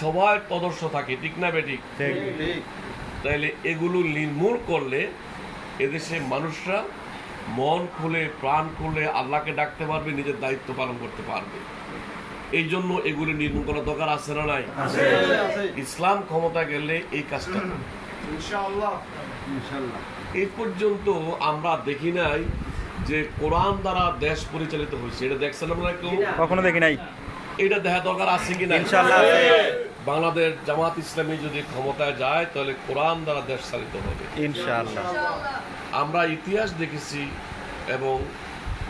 সবাই পদর্শ থাকে ঠিক না বেঠিক? ঠিক। তাইলে এগুলো নির্মূল করলে এদেশে মানুষরা মন খুলে প্রাণ খুলে আল্লাহকে ডাকতে পারবে নিজের দায়িত্ব পালন করতে পারবে। এই জন্য এগুলো নির্মূল করার দরকার আছে না নাই? ইসলাম ক্ষমতা গেলে এই কাজটা এই পর্যন্ত আমরা দেখি নাই যে কোরআন দ্বারা দেশ পরিচালিত হয়েছে। এটা দেখছেন আমরা কেউ? কখনো দেখি নাই। এটা দেখা দরকার আছে কি না ইনশাআল্লাহ বাংলাদেশ জামাত ইসলামী যদি ক্ষমতায় যায় তাহলে কোরআন দ্বারা দেশ চালিত হবে। ইনশাআল্লাহ। আমরা ইতিহাস দেখেছি এবং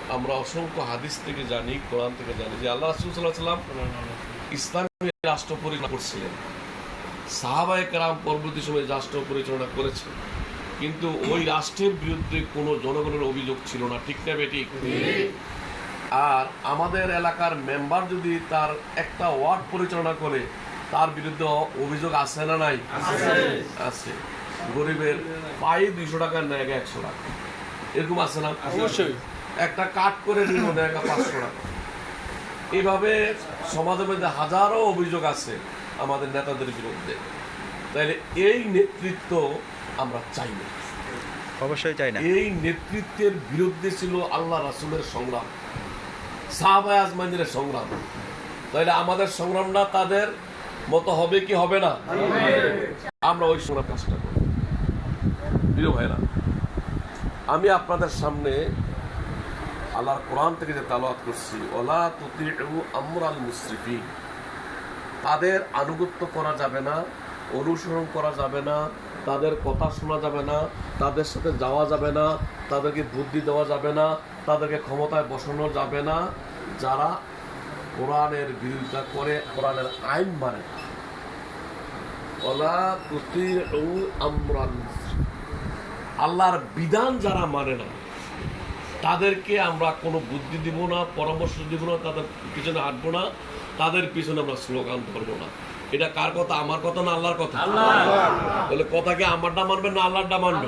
আমরা অসংখ্য হাদিস থেকে জানি কোরআন থেকে জানি যে আল্লাহ রাসূল সাল্লাল্লাহু আলাইহি সাল্লাম ইসলামী রাষ্ট্র পরিচালনা করছিলেন। সাহাবায়ে কেরাম পরবর্তী সময়ে রাষ্ট্র পরিচালনা করেছেন। কিন্তু ওই রাষ্ট্রের বিরুদ্ধে কোনো জনগণের অভিযোগ ছিল না। ঠিক না বেঠিক আর আমাদের এলাকার মেম্বার যদি তার একটা ওয়ার্ড পরিচালনা করে তার বিরুদ্ধে অভিযোগ আছে না নাই? আছে। গরিবের পায়ে দুইশো টাকার নেয় একশো টাকা। এরকম আছে না? অবশ্যই। একটা কাট করে নিল নেয় পাঁচশো টাকা। এইভাবে সমাজের মধ্যে হাজারো অভিযোগ আছে আমাদের নেতাদের বিরুদ্ধে। তাইলে এই নেতৃত্ব আমরা চাই না। অবশ্যই চাই না। এই নেতৃত্বের বিরুদ্ধে ছিল আল্লাহ রাসুলের সংগ্রাম। সাহাবায় আজমাইনের সংগ্রাম। তাইলে আমাদের সংগ্রামটা তাদের মতো হবে কি হবে না? আমরা ওই সংগ্রাম কাজটা করি। প্রিয় ভাইরা আমি আপনাদের সামনে আল্লাহর কোরআন থেকে যে তালাওয়াত করছি ওলা তুতিউ আমরাল মুসরিফি তাদের আনুগত্য করা যাবে না। অনুসরণ করা যাবে না, তাদের কথা শোনা যাবে না, তাদের সাথে যাওয়া যাবে না, তাদেরকে বুদ্ধি দেওয়া যাবে না, তাদেরকে ক্ষমতায় বসানো যাবে না। যারা কোরআনের বিরোধিতা করে, কোরআনের আইন মানে আল্লাহর বিধান যারা মানে না, তাদেরকে আমরা কোনো বুদ্ধি দিব না, পরামর্শ দিব না, তাদের পিছনে হাঁটবো না, তাদের পিছনে আমরা স্লোগান ধরবো না। এটা কার কথা? আমার কথা না আল্লাহর কথা? তাহলে কথাকে আমারটা মানবে না আল্লাহরটা মানবে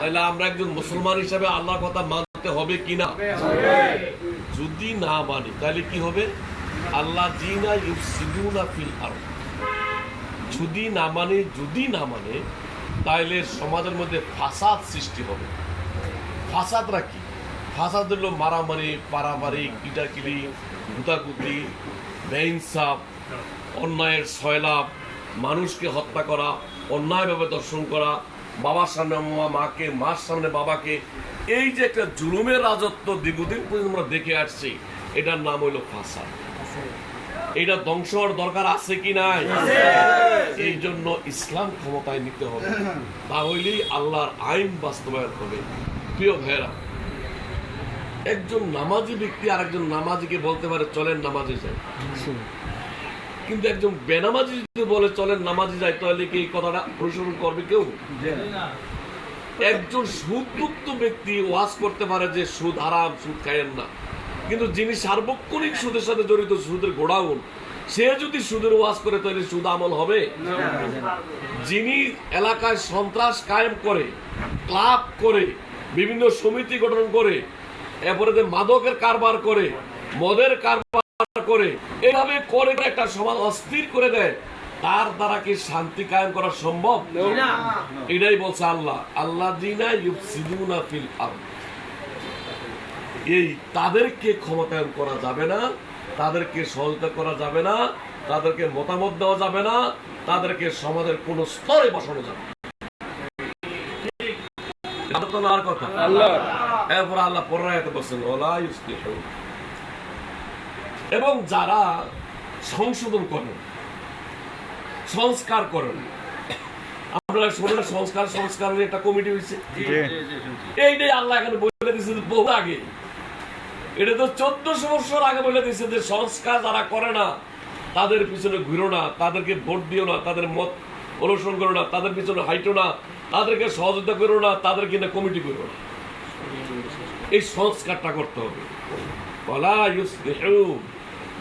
তাহলে আমরা একজন মুসলমান হিসাবে আল্লাহর কথা মানতে হবে কিনা যদি না মানি তাহলে কি হবে? আল্লাহ জিনা ইউসিদুনা ফিল আরদ। যদি না মানে যদি না মানে তাইলে সমাজের মধ্যে ফাসাদ সৃষ্টি হবে। ফাসাদরা কি? ফাসাদ হলো মারামারি পারামারি কিটাকিরি গুতাগুতি বেইনসাফ অন্যায়ের সয়লাভ মানুষকে হত্যা করা অন্যায়ভাবে দর্শন করা বাবার সামনে মা মাকে মার সামনে বাবাকে এই যে একটা জুলুমের রাজত্ব দীর্ঘদিন পর্যন্ত আমরা দেখে আসছি এটার নাম হইল ফাসাদ। এটা ধ্বংস হওয়ার দরকার আছে কি নাই? এই জন্য ইসলাম ক্ষমতায় নিতে হবে। তাহলেই আল্লাহর আইন বাস্তবায়ন হবে। প্রিয় ভাইয়েরা একজন নামাজি ব্যক্তি আর একজন নামাজিকে বলতে পারে চলেন নামাজে যাই। কিন্তু একজন বেনামাজি যদি বলে চলেন নামাজে যাই তাহলে কি এই কথাটা অনুসরণ করবে কেউ? একজন সুদযুক্ত ব্যক্তি ওয়াজ করতে পারে যে সুদ হারাম সুদ খাইয়েন না। কিন্তু যিনি সার্বক্ষণিক সুদের সাথে জড়িত সুদের গোড়াউন সে যদি সুদের ওয়াজ করে তাহলে সুদ আমল হবে? যিনি এলাকায় সন্ত্রাস কায়েম করে ক্লাব করে বিভিন্ন সমিতি গঠন করে এরপরে যে মাদকের কারবার করে মদের কারবার করে। এভাবে করে একটা সমাজ অস্থির করে দেয় তার দ্বারা কি শান্তি কায়েম করা সম্ভব? এটাই বলছে আল্লাহ। আল্লাহ দিনা ইউফসিদুনা ফিল আরদ। এই তাদেরকে ক্ষমতায়ন করা যাবে না তাদেরকে সহযোগিতা করা যাবে না তাদেরকে মতামত দেওয়া যাবে না তাদেরকে সমাজের কোন স্তরে বসানো যাবে কথা। এরপর আল্লাহ পরায়ত করছেন ওলা ইউসলিহু। এবং যারা সংশোধন করেন সংস্কার করেন। আপনারা শোনেন সংস্কার সংস্কারের একটা কমিটি হয়েছে। এইটাই আল্লাহ এখানে বলে দিয়েছে বহু আগে। এটা তো চোদ্দশো বছর আগে বলে দিয়েছে যে সংস্কার যারা করে না তাদের পিছনে ঘুরো না তাদেরকে ভোট দিও না তাদের মত অনুসরণ করো না তাদের পিছনে হাইটো না তাদেরকে সহযোগিতা করো না তাদেরকে না কমিটি করো না। এই সংস্কারটা করতে হবে। বলা ইউসলিহু।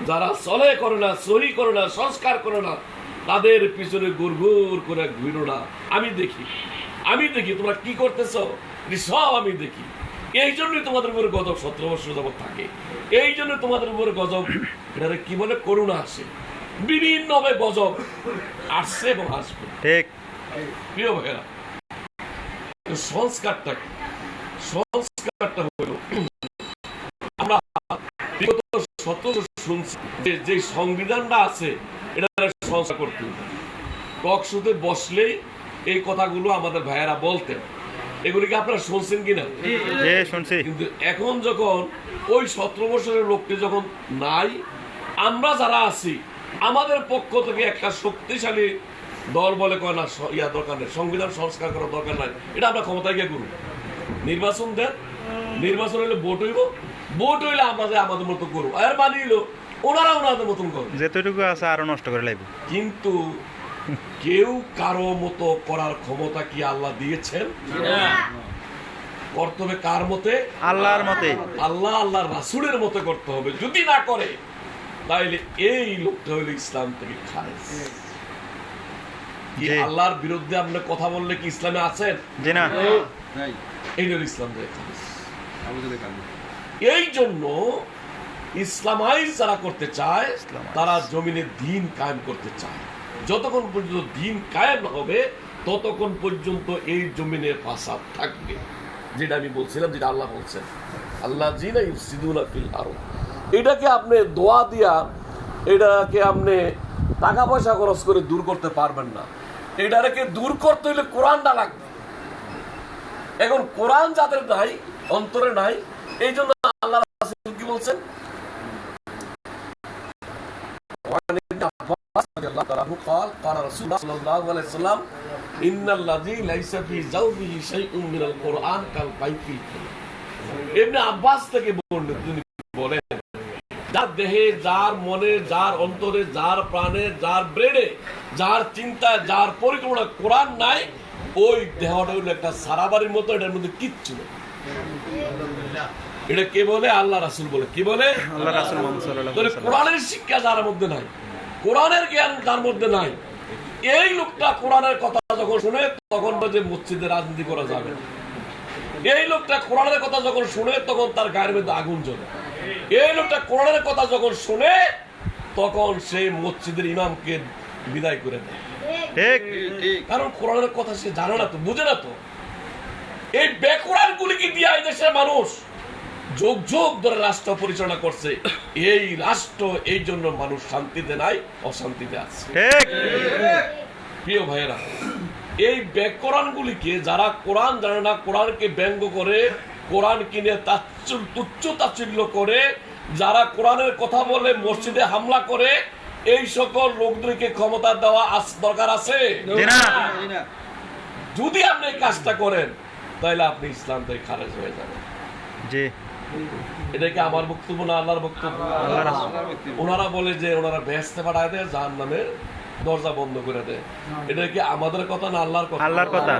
যারা চলে করে না সহি করে না সংস্কার করে না তাদের পিছনে গুড় করে ঘুরো না আমি দেখি। আমি দেখি তোমরা কি করতেছ? সব আমি দেখি। এই জন্যই তোমাদের উপরে গজব সতেরো বছর যাবত থাকে। এই জন্য তোমাদের উপরে গজব এটারে কি বলে? করুণা আসে বিভিন্ন ভাবে গজব আসছে এবং আসবে। ঠিক। প্রিয় ভাইয়েরা সংস্কারটা সংস্কারটা হলো আমরা যে সংবিধানটা আছে এটা সংস্কার করতে টকশোতে বসলেই এই কথাগুলো আমাদের ভাইয়েরা বলতেন। এগুলিকে আপনারা শুনছেন কিনা? যে কিন্তু এখন যখন ওই সতেরো বছরের লোকটি যখন নাই আমরা যারা আছি আমাদের পক্ষ থেকে একটা শক্তিশালী দল বলে কয় না ইয়া দরকার নেই সংবিধান সংস্কার করার দরকার নাই এটা আমরা ক্ষমতায় গিয়ে করুন। নির্বাচন দেন নির্বাচন হলে ভোট হইব। ভোট হইলে আমাদের আমাদের মতো করব। আর বানিয়ে ওনারা ওনাদের মতন করব। যেতটুকু আছে আরও নষ্ট করে লাগবে কিন্তু কেউ কারও মতো করার ক্ষমতা কি আল্লাহ দিয়েছেন? করতে হবে কার মতে? আল্লাহর মতে। আল্লাহ আল্লাহ রাসুলের মতো করতে হবে। যদি না করে তাহলে এই লোকটা হইল ইসলাম থেকে খারেজ। আল্লাহর বিরুদ্ধে আপনি কথা বললে কি ইসলামে আছেন? জি না। এই ইসলাম থেকে খারেজ। এই জন্য ইসলামাইজ যারা করতে চায় তারা জমিনে দিন কায়েম করতে চায়। যতক্ষণ পর্যন্ত দিন কায়েম হবে ততক্ষণ পর্যন্ত এই জমিনে ফাসাদ থাকবে। যেটা আমি বলছিলাম যেটা আল্লাহ বলছেন আল্লাহ জিনা ইউসিদুনা ফিল আরদ। এটাকে আপনি দোয়া দিয়া এটাকে আপনি টাকা পয়সা খরচ করে দূর করতে পারবেন না। এটাকে দূর করতে হলে কোরআনটা লাগবে। এখন কোরআন যাদের নাই অন্তরে নাই এই জন্য আল্লাহ রাসূল কি বলছেন وعن ابن عباس رضي الله تعالى عنه قال قال رسول الله صلى الله عليه وسلم إن الذي ليس في زوجه شيء من القرآن كالبيت الكريم ইবনে আব্বাস থেকে বর্ণিত তিনি বলেন যার দেহে যার মনে যার অন্তরে যার প্রাণে যার ব্রেনে যার চিন্তায় যার পরিকল্পনা কোরআন নাই ওই দেহটা হইলো একটা সারাবাড়ির মতো এটার মধ্যে কিচ্ছু নেই এটা কে বলে? আল্লাহ রাসুল বলে। কি বলে? আল্লাহ রাসূল মুহাম্মদ কোরআনের শিক্ষা যার মধ্যে নাই। কোরআনের জ্ঞান যার মধ্যে নাই। এই লোকটা কোরআনের কথা যখন শুনে তখন যে মসজিদে রাজনীতি করা যাবে। এই লোকটা কোরআনের কথা যখন শুনে তখন তার গায়ের মধ্যে আগুন জ্বলে। এই লোকটা কোরআনের কথা যখন শুনে তখন সেই মসজিদের ইমামকে বিদায় করে দেয়। কারণ কোরআনের কথা সে জানে না তো বুঝে না তো। এই বেকুরান গুলিকে দিয়ে এই দেশের মানুষ যোগ যোগ ধরে রাষ্ট্র পরিচালনা করছে। এই রাষ্ট্র এই জন্য মানুষ শান্তিতে নাই অশান্তিতে আছে। প্রিয় ভাইয়েরা এই ব্যাকরণ গুলিকে যারা কোরআন জানে না কোরআনকে ব্যঙ্গ করে কোরআন কিনে তুচ্ছ তাচ্ছিল্য করে যারা কোরআনের কথা বলে মসজিদে হামলা করে এই সকল লোকদেরকে ক্ষমতা দেওয়া দরকার আছে? যদি আপনি এই কাজটা করেন তাহলে আপনি ইসলাম থেকে খারেজ হয়ে যাবেন। জি। এটা কি আমার বক্তব্য না আল্লাহর বক্তব্য? ওনারা বলে যে ওনারা বেহেস্তে পাঠায় দেয় জাহান নামে দরজা বন্ধ করে দেয়। এটা কি আমাদের কথা না আল্লাহর কথা? আল্লাহর কথা।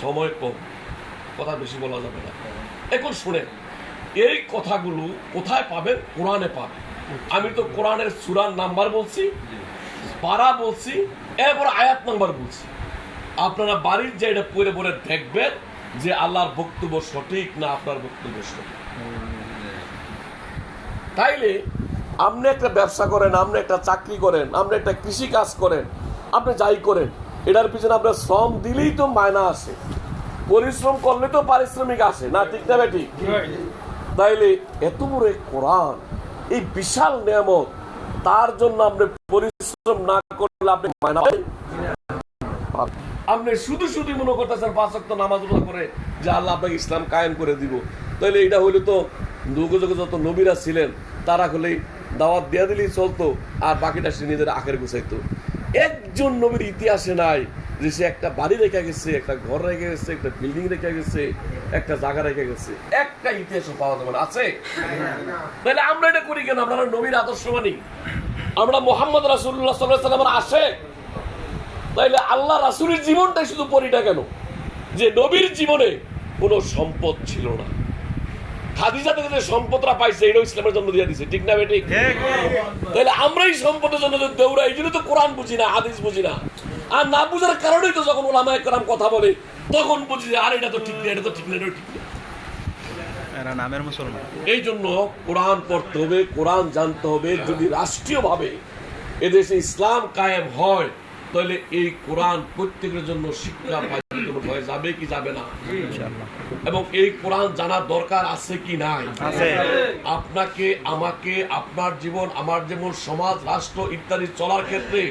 সময় কম। কথা বেশি বলা যাবে না। এখন শুনেন এই কথাগুলো কোথায় পাবেন? কোরআনে পাবেন। আমি তো কোরআনের সুরার নাম্বার বলছি পারা বলছি এরপর আয়াত নাম্বার বলছি। আপনারা বাড়ির যে এটা পরে পড়ে দেখবেন যে আল্লাহর বক্তব্য সঠিক না আপনার বক্তব্য সঠিক? তাইলে আপনি একটা ব্যবসা করেন, আপনি একটা চাকরি করেন, আপনি একটা কৃষি কাজ করেন, আপনি যাই করেন, এটার পিছনে আপনার শ্রম দিলেই তো মায়না আসে পরিশ্রম করলে তো পারিশ্রমিক আসে, না ঠিক না বেটি তাইলে এত বড় কোরআন, এই বিশাল নিয়ামত, তার জন্য আপনি পরিশ্রম না করলে আপনি মায়না পাবেন? আপনি শুধু শুধু মনে করতেছেন পাঁচ ওয়াক্ত নামাজ রোজা করে যে আল্লাহ আপনাকে ইসলাম কায়েম করে দিব। তাহলে এটা হইলে তো যুগে যুগে যত নবীরা ছিলেন, তারা হলেই দাওয়াত দিয়া দিলেই চলতো, আর বাকিটা সে নিজের আখের গুছাইতো। একজন নবীর ইতিহাসে নাই যে সে একটা বাড়ি রেখে গেছে, একটা ঘর রেখে গেছে, একটা বিল্ডিং রেখে গেছে, একটা জায়গা রেখে গেছে। একটা ইতিহাসও পাওয়া যাবে না। আছে? তাহলে আমরা এটা করি কেন? আমরা নবীর আদর্শ মানি আমরা মোহাম্মদ রাসুল্লাহ সাল্লাহ সাল্লামের আসে তাইলে আল্লাহ রাসুলের জীবনটাই শুধু পরিটা কেন? যে নবীর জীবনে কোনো সম্পদ ছিল না। খাদিজা থেকে যে সম্পদটা পাইছে এটাও ইসলামের জন্য দিয়ে দিছে। ঠিক না বেটি? তাহলে আমরাই সম্পদের জন্য যে দৌড়াই এই জন্য তো কোরআন বুঝি না হাদিস বুঝি না। আর না বুঝার কারণেই তো যখন ওলামা একরাম কথা বলে তখন বুঝি যে আর এটা তো ঠিক না এটা তো ঠিক না এটা ঠিক না। নামের মুসলমান। এই জন্য কোরআন পড়তে হবে কোরআন জানতে হবে যদি রাষ্ট্রীয়ভাবে এদেশে ইসলাম কায়েম হয় তাহলে এই কোরআন প্রত্যেকের জন্য শিক্ষা বাধ্যতামূলক হয়ে যাবে কি যাবে না? এবং এই কোরআন জানার দরকার আছে কি নাই? আপনাকে আমাকে আপনার জীবন আমার জীবন সমাজ রাষ্ট্র ইত্যাদি চলার ক্ষেত্রে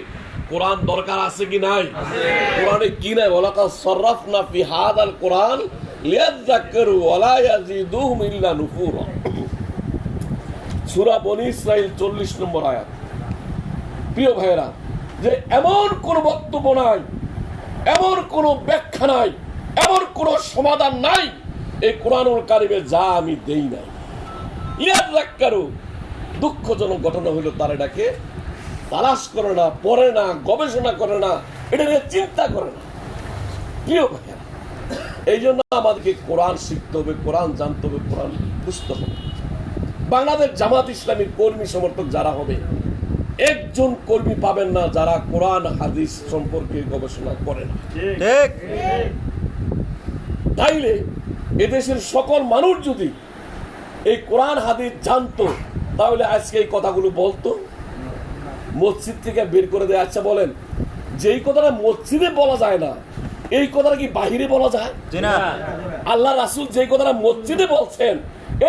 কোরআন দরকার আছে কি নাই? কোরআনে কি নাই? ওয়ালাকা সররাফনা ফি হাদাল কোরআন লিয়াযাক্কারু ওয়ালা ইয়াজিদুহুম ইল্লা নুফুরা। সূরা বনী ইসরাইল 40 নম্বর আয়াত। প্রিয় ভাইরা যে এমন কোন বক্তব্য নাই, এমন কোন ব্যাখ্যা নাই, এমন কোন সমাধান নাই, এই কোরআনুল কারিমে যা আমি দেই নাই। ইয়াদ রাক্কারু দুঃখজনক ঘটনা হইল তার এটাকে তালাশ করে না, পড়ে না, গবেষণা করে না, এটা নিয়ে চিন্তা করে না। প্রিয় ভাইয়া এই জন্য আমাদেরকে কোরআন শিখতে হবে, কোরআন জানতে হবে, কোরআন বুঝতে হবে। বাংলাদেশ জামাত ইসলামীর কর্মী সমর্থক যারা হবে একজন কর্মী পাবেন না যারা কোরআন হাদিস সম্পর্কে গবেষণা করে না। তাইলে এদেশের সকল মানুষ যদি এই কোরআন হাদিস জানতো তাহলে আজকে এই কথাগুলো বলতো। মসজিদ থেকে বের করে দেয় আচ্ছা বলেন যেই কথাটা মসজিদে বলা যায় না এই কথাটা কি বাহিরে বলা যায়? আল্লাহ রাসুল যেই কথাটা মসজিদে বলছেন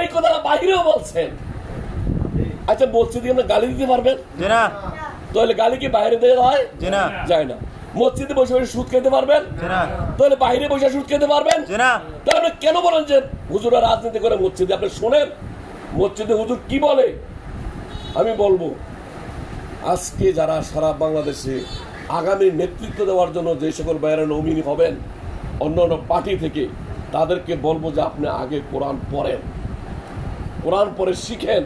এই কথাটা বাহিরেও বলছেন। আচ্ছা মসজিদে আপনি গালি দিতে পারবেন? না। তাহলে গালি কি বাইরে দেওয়া হয়? না। যায় না। মসজিদে বসে বসে সুদ খেতে পারবেন? তাহলে বাইরে বসে সুদ খেতে পারবেন? তাহলে আপনি কেন বলেন যে হুজুরা রাজনীতি করে মসজিদে? আপনি শোনেন মসজিদে হুজুর কি বলে? আমি বলব আজকে যারা সারা বাংলাদেশে আগামী নেতৃত্ব দেওয়ার জন্য যে সকল বাইরে নমিনি হবেন অন্য অন্য পার্টি থেকে তাদেরকে বলব যে আপনি আগে কোরআন পড়েন। কোরআন পড়ে শিখেন।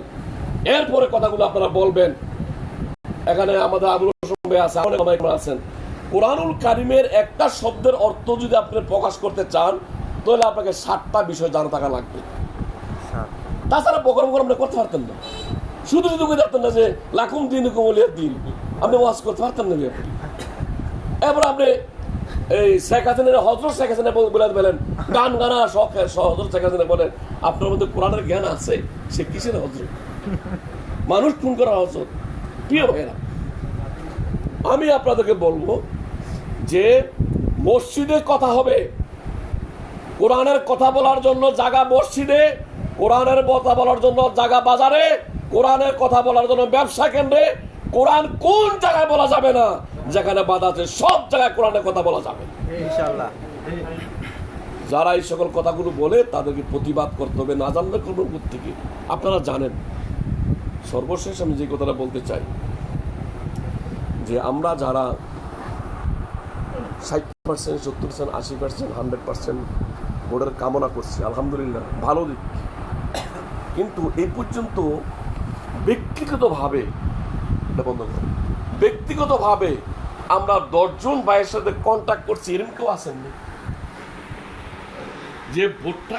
এরপরে কথাগুলো আপনারা বলবেন। এখানে আমাদের আবুল ভাই আছে অনেক আছেন। কোরআনুল কারিমের একটা শব্দের অর্থ যদি আপনি প্রকাশ করতে চান তাহলে আপনাকে সাতটা বিষয় জানা থাকা লাগবে। তাছাড়া বকর বকর আপনি করতে পারতেন না। শুধু শুধু করে পারতেন না যে লাখুম দিন কমলিয়ার দিন। আপনি ওয়াজ করতে পারতেন না এরপর আপনি এই শেখ হাসিনের হজরত শেখ হাসিনা বলে বলেন গান গানা শখ হজরত শেখ হাসিনা বলেন আপনার মধ্যে কোরআনের জ্ঞান আছে? সে কিসের হজরত মানুষ খুন করা হজরত প্রিয় ভাইয়েরা আমি আপনাদেরকে বলব যে মসজিদে কথা হবে। কোরআনের কথা বলার জন্য জায়গা মসজিদে কোরআনের কথা বলার জন্য জায়গা বাজারে কোরআনের কথা বলার জন্য ব্যবসা কেন্দ্রে কোরআন কোন জায়গায় বলা যাবে না যেখানে বাধা আছে সব জায়গায় কোরআনের কথা বলা যাবে। যারা এই সকল কথাগুলো বলে তাদেরকে প্রতিবাদ করতে হবে না জানলে করবেন থেকে। আপনারা জানেন। সর্বশেষ আমি যে কথাটা বলতে চাই, যে আমরা যারা ষাট পার্সেন্ট সত্তর পার্সেন্ট আশি পার্সেন্ট হান্ড্রেড পার্সেন্ট ভোটের কামনা করছি, আলহামদুলিল্লাহ, ভালো দিক কিন্তু এই পর্যন্ত ব্যক্তিগতভাবে, এটা বন্ধ করো। ব্যক্তিগতভাবে আমরা দশজন ভাইয়ের সাথে কন্ট্যাক্ট করছি, এরকম কেউ আসেননি যে ভোটটা